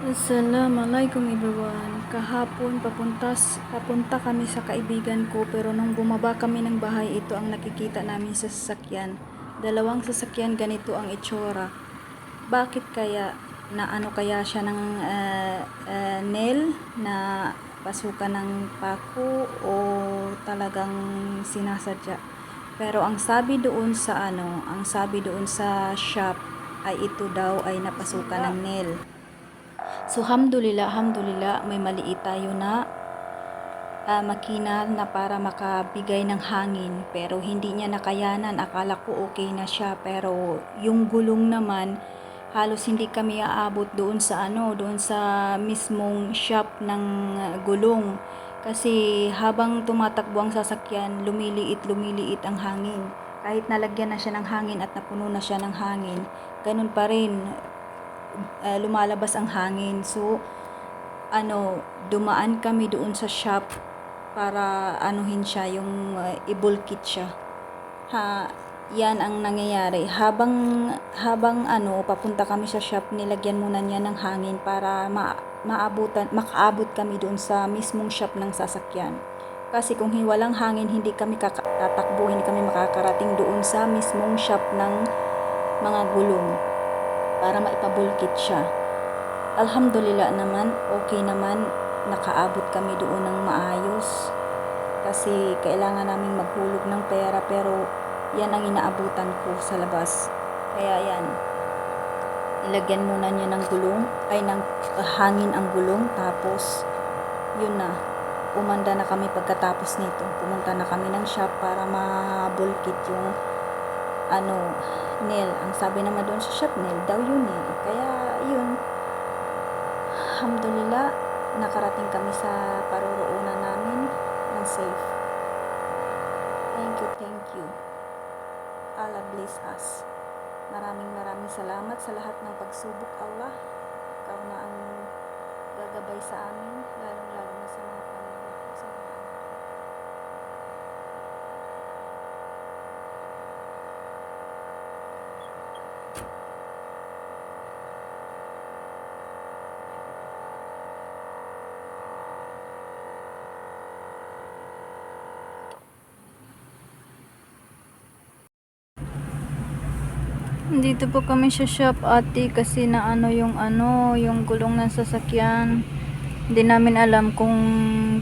Assalamualaikum everyone. Kahapon papuntas, papunta kami sa kaibigan ko pero nung bumaba kami ng bahay ito ang nakikita namin sa sasakyan. Dalawang sasakyan ganito ang itsura. Bakit kaya na ano kaya siya ng ah, ah, nail na pasukan ng pako o talagang sinasadya. Pero ang sabi doon sa ano, ang sabi doon sa shop ay ito daw ay napasukan ng nail. So, alhamdulillah, alhamdulillah, may maliit tayo na ah, makina na para makabigay ng hangin. Pero hindi niya nakayanan. Akala ko okay na siya. Pero yung gulong naman, halos hindi kami aabot doon sa ano, doon sa mismong shop ng gulong. Kasi habang tumatakbo ang sasakyan, lumiliit, lumiliit ang hangin. Kahit nalagyan na siya ng hangin at napuno na siya ng hangin, ganun pa rin uh, lumalabas ang hangin. So, ano, dumaan kami doon sa shop para anuhin siya, yung uh, ibulkit siya. Ha, yan ang nangyayari. Habang, habang ano, papunta kami sa shop, nilagyan muna niya ng hangin para ma maabutan, makaabot kami doon sa mismong shop ng sasakyan. Kasi kung walang hangin, hindi kami tatakbo, hindi kami makakarating doon sa mismong shop ng mga gulong para maipabulkit siya. Alhamdulillah naman, okay naman, nakaabot kami doon ng maayos. Kasi kailangan namin maghulog ng pera pero yan ang inaabutan ko sa labas. Kaya yan, ilagyan muna niya ng gulong, ay ng hangin ang gulong, tapos yun na, umanda na kami pagkatapos nito. Pumunta na kami ng shop para mabulkit yung ano, nail. Ang sabi naman doon sa shop, nail daw yun eh. Kaya, yun. Alhamdulillah, nakarating kami sa paruroonan namin ng safe. Thank you, thank you. Allah bless us. Maraming maraming salamat sa lahat ng pagsubok Allah. Ikaw na ang gagabay sa amin, lalong-lalo na sa mga pamilya ko, sa mga anak ko. Dito po kami sa shop ate kasi na ano yung ano, yung gulong ng sasakyan. Hindi namin alam kung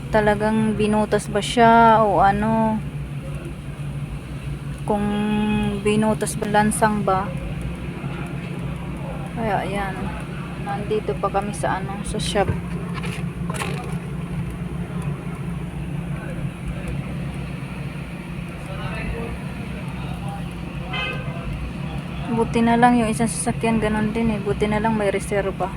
talagang binutas ba siya o ano. Kung binutas ba lansang ba. Kaya ayan. Nandito pa kami sa ano, sa shop. Buti na lang yung isang sasakyan ganun din eh. Buti na lang may reserva.